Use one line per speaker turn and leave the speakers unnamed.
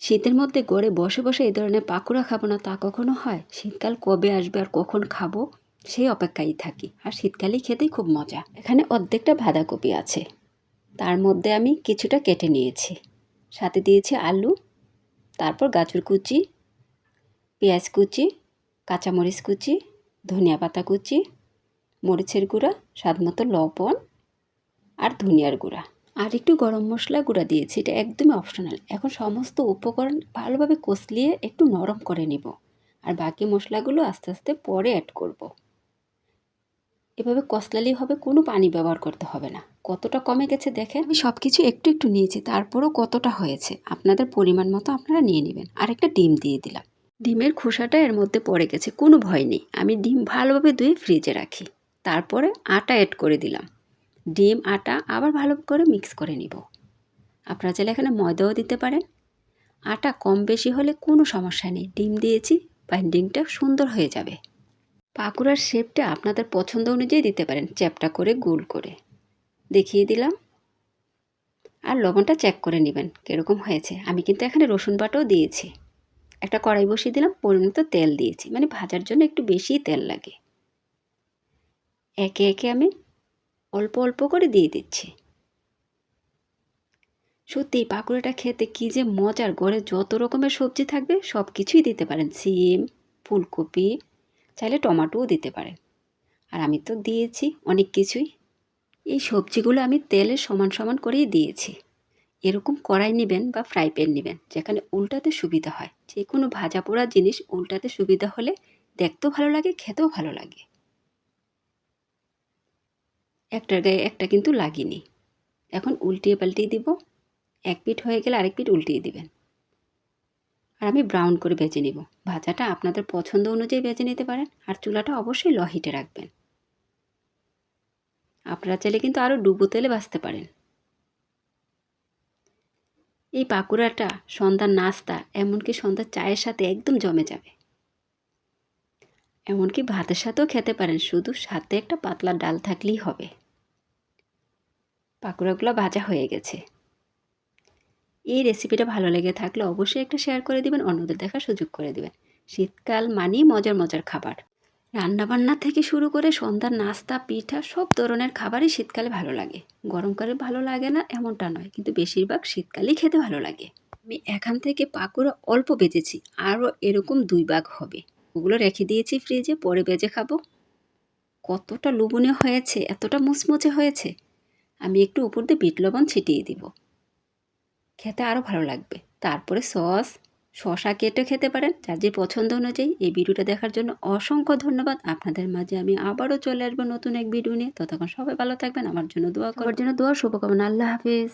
শীতের মধ্যে গড়ে বসে বসে এই ধরনের পাকোড়া খাব না তা কখনো হয়? শীতকাল কবে আসবে আর কখন খাব? সেই অপেক্ষায় থাকি। আর শীতকালেই খেতেই খুব মজা। এখানে অর্ধেকটা বাঁধাকপি আছে। তার মধ্যে আমি কিছুটা কেটে নিয়েছি। সাথে দিয়েছি আলু, তারপর গাজর কুচি, পেঁয়াজ কুচি, কাঁচামরিচ কুচি, ধনিয়া পাতা কুচি, মরিচের গুঁড়া স্বাদ মতো লবণ আর ধনিয়ার গুঁড়া। আর একটু গরম মশলা গুঁড়া দিয়েছি, এটা একদমই অপশনাল এখন সমস্ত উপকরণ ভালোভাবে কষলিয়ে একটু নরম করে নিব। আর বাকি মশলাগুলো আস্তে আস্তে পরে অ্যাড করব। এভাবে কষলালেই হবে, কোনো পানি ব্যবহার করতে হবে না। কতটা কমে গেছে দেখেন? আমি সব কিছু একটু একটু নিয়েছি, তারপরও কতটা হয়েছে? আপনাদের পরিমাণ মতো আপনারা নিয়ে নেবেন। আর একটা ডিম দিয়ে দিলাম। ডিমের খোসাটা এর মধ্যে পড়ে গেছে, কোনো ভয় নেই। আমি ডিম ভালোভাবে ধুয়ে ফ্রিজে রাখি। তারপরে আটা অ্যাড করে দিলাম। ডিম, আটা আবার ভালো করে মিক্স করে নিব। আপনারা চাইলে এখানে ময়দাও দিতে পারেন। আটা কম বেশি হলে কোনো সমস্যা নেই। ডিম দিয়েছি বাইন্ডিংটা সুন্দর হয়ে যাবে। পাকুড়ার শেপটা আপনাদের পছন্দ অনুযায়ী দিতে পারেন। চ্যাপটা করে, গোল করে। দেখিয়ে দিলাম। আর লবণটা চেক করে নেবেন, কীরকম হয়েছে। আমি কিন্তু এখানে রসুন বাটাও দিয়েছি। একটা কড়াই বসিয়ে দিলাম পরিণত তেল দিয়েছি। মানে ভাজার জন্য একটু বেশি তেল লাগে। একে একে আমি অল্প অল্প করে দিয়ে দিচ্ছি। সত্যি পাকুড়াটা খেতে কী যে মজার, ঘরে যত রকমের সবজি থাকবে সব কিছুই দিতে পারেন। সিম, ফুলকপি, চাইলে টমাটোও দিতে পারেন আর আমি তো দিয়েছি অনেক কিছুই। এই সবজিগুলো আমি তেলে সমান সমান করেই দিয়েছি। এরকম কড়াই নেবেন বা ফ্রাই প্যান নেবেন, যেখানে উল্টাতে সুবিধা হয়। যে কোনো ভাজা পোড়া জিনিস উল্টাতে সুবিধা হলে দেখতেও ভালো লাগে, খেতেও ভালো লাগে। একটার গায়ে একটা কিন্তু লাগিনি। এখন উল্টিয়ে পাল্টিয়ে দিব। এক পিঠ হয়ে গেলে আরেক পিঠ উল্টিয়ে দিবেন। আর আমি ব্রাউন করে ভেজে নিব। ভাজাটা আপনাদের পছন্দ অনুযায়ী ভেজে নিতে পারেন। আর চুলাটা অবশ্যই ল হিটে রাখবেন। আপনারা চাইলে কিন্তু আরও ডুবো তেলে বাঁচতে পারেন। এই পাকুড়াটা সন্ধ্যার নাস্তা, এমনকি সন্ধ্যার চায়ের সাথে একদম জমে যাবে। এমনকি ভাতের সাথেও খেতে পারেন, শুধু সাথে একটা পাতলা ডাল থাকলেই হবে। পাকুড়াগুলো ভাজা হয়ে গেছে। এই রেসিপিটা ভালো লেগে থাকলে অবশ্যই একটা শেয়ার করে দিবেন, অন্যদের দেখার সুযোগ করে দিবেন। শীতকাল মানেই মজার মজার খাবার। রান্নাবান্না থেকে শুরু করে সন্ধ্যার নাস্তা, পিঠা, সব ধরনের খাবারই শীতকালে ভালো লাগে। গরমকালে ভালো লাগে না এমনটা নয়, কিন্তু বেশিরভাগ শীতকালেই খেতে ভালো লাগে। আমি এখান থেকে পাকুড়া অল্প বেজেছি, আরও এরকম দুই ভাগ হবে। ওগুলো রেখে দিয়েছি ফ্রিজে পরে বেজে খাব। কতটা লুবনীয় হয়েছে, এতটা মুচমুচে হয়েছে। আমি একটু উপর দিয়ে বিট লবণ ছিটিয়ে দিব। খেতে আরও ভালো লাগবে। তারপরে সস শশা কেটে খেতে পারেন, যার যে পছন্দ অনুযায়ী। এই ভিডিওটা দেখার জন্য অসংখ্য ধন্যবাদ। আপনাদের মাঝে আমি আবারও চলে আসব নতুন এক ভিডিও নিয়ে। ততক্ষণ সবাই ভালো থাকবেন। আমার জন্য দোয়া করার জন্য দোয়া, শুভকামনা। আল্লাহ হাফিজ।